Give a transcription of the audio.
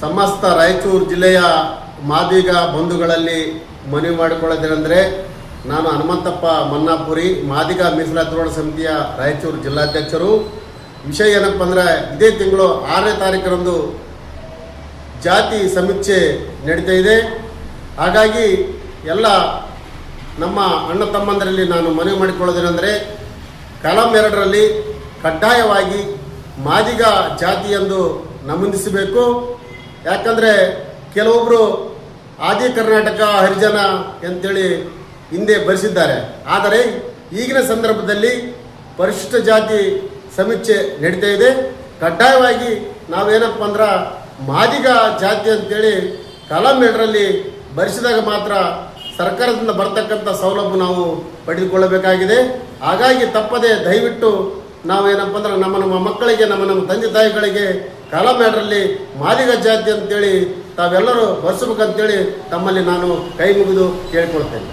ಸಮಸ್ತ ರಾಯಚೂರು ಜಿಲ್ಲೆಯ ಮಾದಿಗ ಬಂಧುಗಳಲ್ಲಿ ಮನವಿ ಮಾಡಿಕೊಳ್ಳೋದೇನೆಂದರೆ ನಾನು ಹನುಮಂತಪ್ಪ ಮನ್ನಾಪುರಿ, ಮಾದಿಗ ಮೀಸಲಾತಿ ಸಮಿತಿಯ ರಾಯಚೂರು ಜಿಲ್ಲಾಧ್ಯಕ್ಷರು. ವಿಷಯ ಏನಪ್ಪ ಅಂದರೆ ಇದೇ ತಿಂಗಳು ಆರನೇ ತಾರೀಕರಂದು ಜಾತಿ ಸಮೀಕ್ಷೆ ನಡೀತಾ ಇದೆ. ಹಾಗಾಗಿ ಎಲ್ಲ ನಮ್ಮ ಅಣ್ಣ ತಮ್ಮಂದರಲ್ಲಿ ನಾನು ಮನವಿ ಮಾಡಿಕೊಳ್ಳೋದೇನೆಂದರೆ ಕಲಂ ಎರಡರಲ್ಲಿ ಕಡ್ಡಾಯವಾಗಿ ಮಾದಿಗ ಜಾತಿ ಎಂದು ನಮೂದಿಸಬೇಕು. ಯಾಕಂದರೆ ಕೆಲವೊಬ್ಬರು ಆದಿ ಕರ್ನಾಟಕ ಹರಿಜನ ಅಂತೇಳಿ ಹಿಂದೆ ಬರೆಸಿದ್ದಾರೆ. ಆದರೆ ಈಗಿನ ಸಂದರ್ಭದಲ್ಲಿ ಪರಿಶಿಷ್ಟ ಜಾತಿ ಸಮೀಕ್ಷೆ ನಡೀತಾ ಇದೆ. ಕಡ್ಡಾಯವಾಗಿ ನಾವೇನಪ್ಪ ಅಂದ್ರೆ ಮಾದಿಗ ಜಾತಿ ಅಂತೇಳಿ ಕಲಂ ಎರಡರಲ್ಲಿ ಬರೆಸಿದಾಗ ಮಾತ್ರ ಸರ್ಕಾರದಿಂದ ಬರ್ತಕ್ಕಂಥ ಸೌಲಭ್ಯ ನಾವು ಪಡೆದುಕೊಳ್ಳಬೇಕಾಗಿದೆ. ಹಾಗಾಗಿ ತಪ್ಪದೆ ದಯವಿಟ್ಟು ನಾವೇನಪ್ಪ ಅಂದ್ರೆ ನಮ್ಮ ನಮ್ಮ ಮಕ್ಕಳಿಗೆ, ನಮ್ಮ ನಮ್ಮ ತಂದೆ ತಾಯಿಗಳಿಗೆ ಕಾಲ ಮ್ಯಾಟ್ರಲ್ಲಿ ಮಾದಿಗ ಜಾತಿ ಅಂತೇಳಿ ತಾವೆಲ್ಲರೂ ಬರ್ಸ್ಬೇಕಂತೇಳಿ ತಮ್ಮಲ್ಲಿ ನಾನು ಕೈ ಮುಗಿದು ಕೇಳಿಕೊಳ್ತೇನೆ.